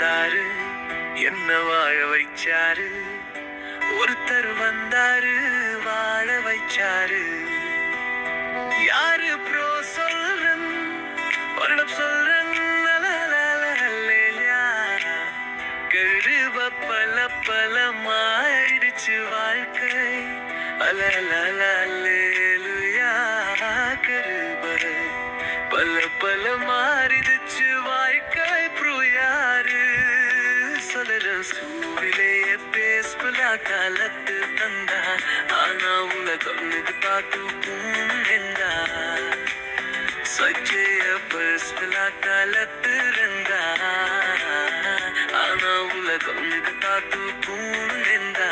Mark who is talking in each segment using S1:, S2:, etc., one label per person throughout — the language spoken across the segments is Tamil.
S1: வந்தாரு. என்ன வாழ வைச்சாரு? ஒருத்தர் வந்தாரு வாழ வைச்சாரு. யாரு ப்ரோ சொல்றன்? வருடம் சொல்றன் லலலலலலேலியா. கருவ பல பலமாயிடுச்சு வாழ்க்கை. அலலலலேலுயா கருவ பல பல மாறிடுச்சு வாழ்க்கை. சொல்லற பேசுலா காலத்து தந்தா. ஆனா உலகம் இது பார்த்து பூண்டா சஜ்ஜைய பேசுலா காலத்து ரெண்டா ஆனா உலகம் இது பார்த்து பூண்டா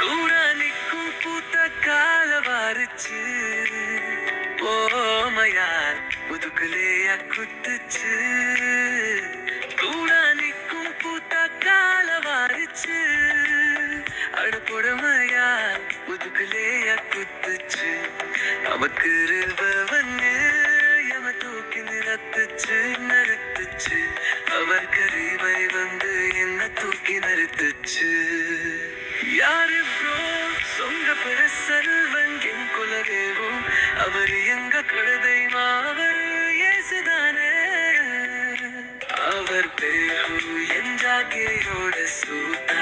S1: கூட நிற்கும் பூத்த கால வாரிச்சு ஓமையார் முதுகுலேய குத்துச்சு கூட நிற்கும் பூத்த கால வாரிச்சு அடுப்புடமையார் முதுகுலேய குத்துச்சு நமக்கு இருபவன்னு எம தூக்கி நிறுத்துச்சு நிறுத்துச்சு. அவர் கரிவை வந்து என்ன தூக்கி நிறுத்துச்சு. யாரு ப்ரோ சொங்க செல்வன் என் குலதேவம் அவர் எங்க கழுதை அவர் இயேசுதானே. அவர் பேரு என் ஜாகியோட சூதா.